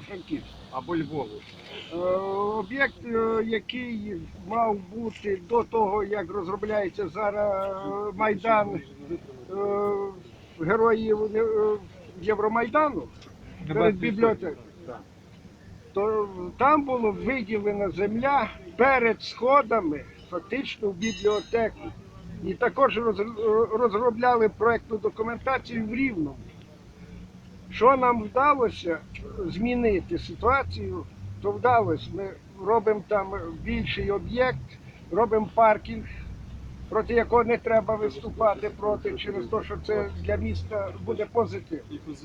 Франківськ. або Львову. Е, Об'єкт, е, який мав бути до того, як розробляється зараз Майдан е, героїв Євромайдану перед бібліотекою, то там була виділена земля перед сходами фактично в бібліотеку. І також розробляли проектну документацію в Рівному. Що нам вдалося змінити ситуацію, то вдалося. Ми робимо там більший об'єкт, робимо паркінг, проти якого не треба виступати проти, через те, що це для міста буде позитив.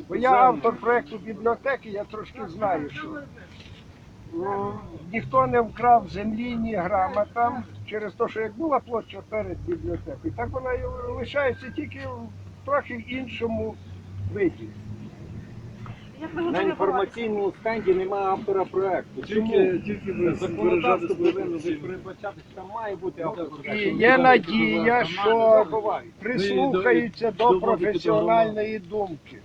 Бо я автор проекту бібліотеки, я трошки знаю, що ну, ніхто не вкрав землі, ні грама там, через те, що як була площа перед бібліотекою, так вона і лишається тільки в трохи іншому виді. На інформаційному стенді немає автора проекту. Тільки, тільки Законодавство повинно позицію. передбачати, що там має бути автор І проекту. є надія, що прислухаються до професіональної думки.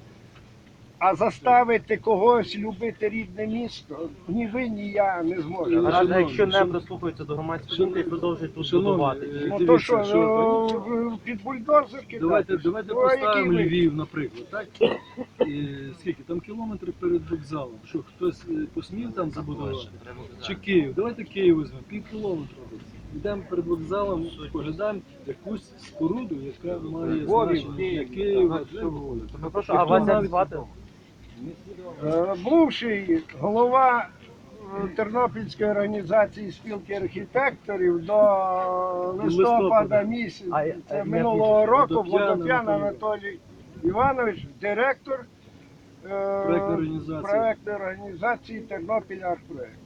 А заставити когось любити рідне місто, ні ви, ні я не. Шановні, Наразі, якщо не шановні, до громадської думки і продовжують тут шановні, будувати. е, Ну то що, що- ну, під бульдозер кидати? Давайте, давайте який поставимо ви? Львів, наприклад, так? І, скільки? Там кілометри перед вокзалом. Що хтось е, посмів там забудувати? Чи Київ? Давайте Київ візьмемо, пів кілометра. десь. Йдемо перед вокзалом, поглядаємо якусь споруду, яка має Львові, значення для Києва, для Ну, а вас як звати? Е, Бувший голова е, Тернопільської організації спілки архітекторів до листопада місяця минулого року Водоп'ян Анатолій. Іванович, директор е, Проектної організації. Тернопіль Архпроект.